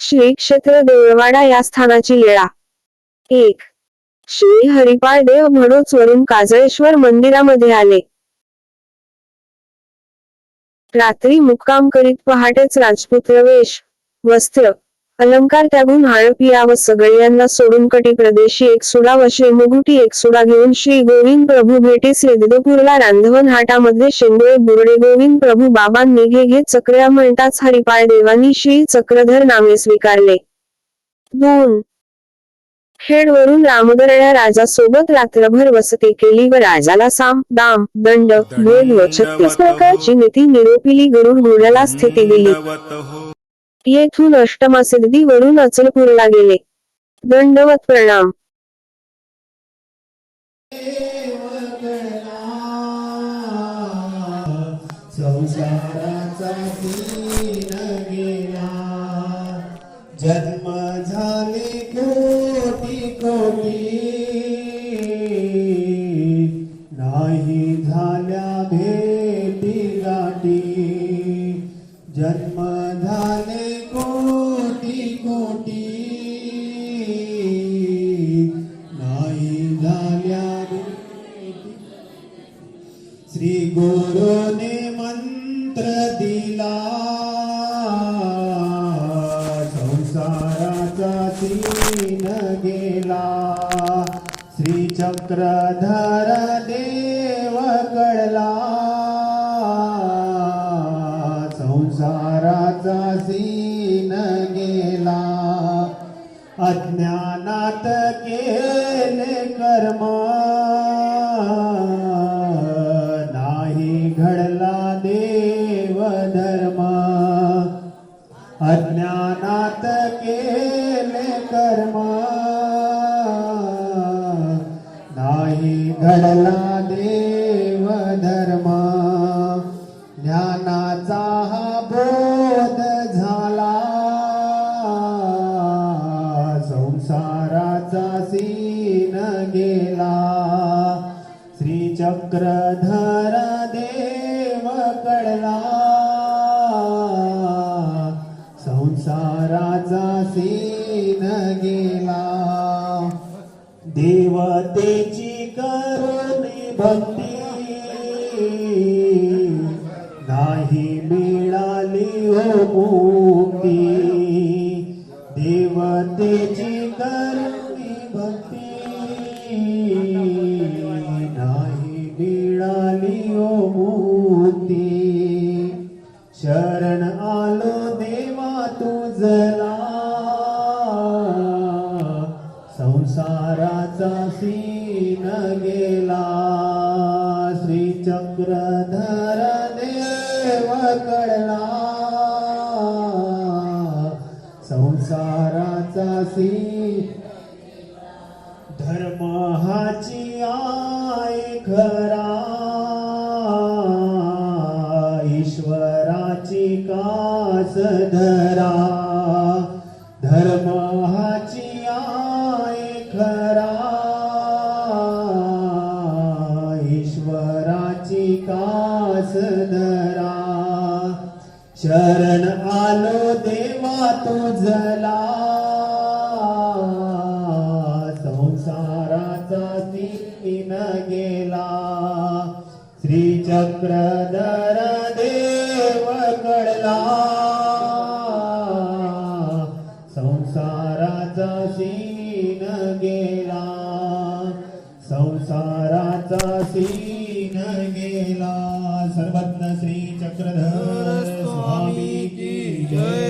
श्री क्षेत्र देवळवाडा या स्थानाची लेळा एक. श्री हरिपाळ देव म्हणून वरून काजळेश्वर मंदिरामध्ये आले. रात्री मुक्काम करीत पहाटेच राजपुत्र वेश वस्त्र अलंकार त्यागून हाळपिया व सगळ्यांना सोडून कटी प्रदेशी एक सुडा व श्रीमुगुटी एक सुडा घेऊन श्री गोविंद प्रभू भेटीस रेदपूरला रांधवन हाटामध्ये शेंगोळे बुरडे गोविंद प्रभू बाबांनी घे घे चक्र्या म्हणताच हरिपाळ देवानी श्री चक्रधर नामे स्वीकारले. दोन. खेडवरून रामदरड्या राजासोबत रात्रभर वसती केली व राजाला साम दाम दंड भेद व छत्तीस प्रकारची नीती निरोपिली गरुड घोड्याला स्थिती दिली. येथून अष्टमासिद्धी वरून अचलपूरला गेले. दंडवत प्रणाम. जन्म झाले कोटी कोटी. दिला संसाराचा तीन गेला. श्री चक्रधर देव कळला. संसाराचा सीन गेला. अज्ञानात केले कर्मा. कर्मा. नाही घडला देव धर्मा. ज्ञानाचा हा बोध झाला. संसाराचा सीन गेला. श्री चक्रधर देव कळला. संसाराचा सीन गेला. देवतेची करुणी भक्ती नाही मिळाली हो मुक्ती. देवतेची कर संसाराचा सीन गेला. श्री चक्रधर देव कळला संसाराचा सी धर्म हाची आय खरा ईश्वराची कास धरा. ईश्वराची कास धरा. शरण आलो देवा तुझला. संसाराचा तीन गेला. श्री चक्रधर देव कळला संसाराचा सीन गेला. संसाराचा सीन सर्वत्र श्री चक्रधर स्वामी की जय।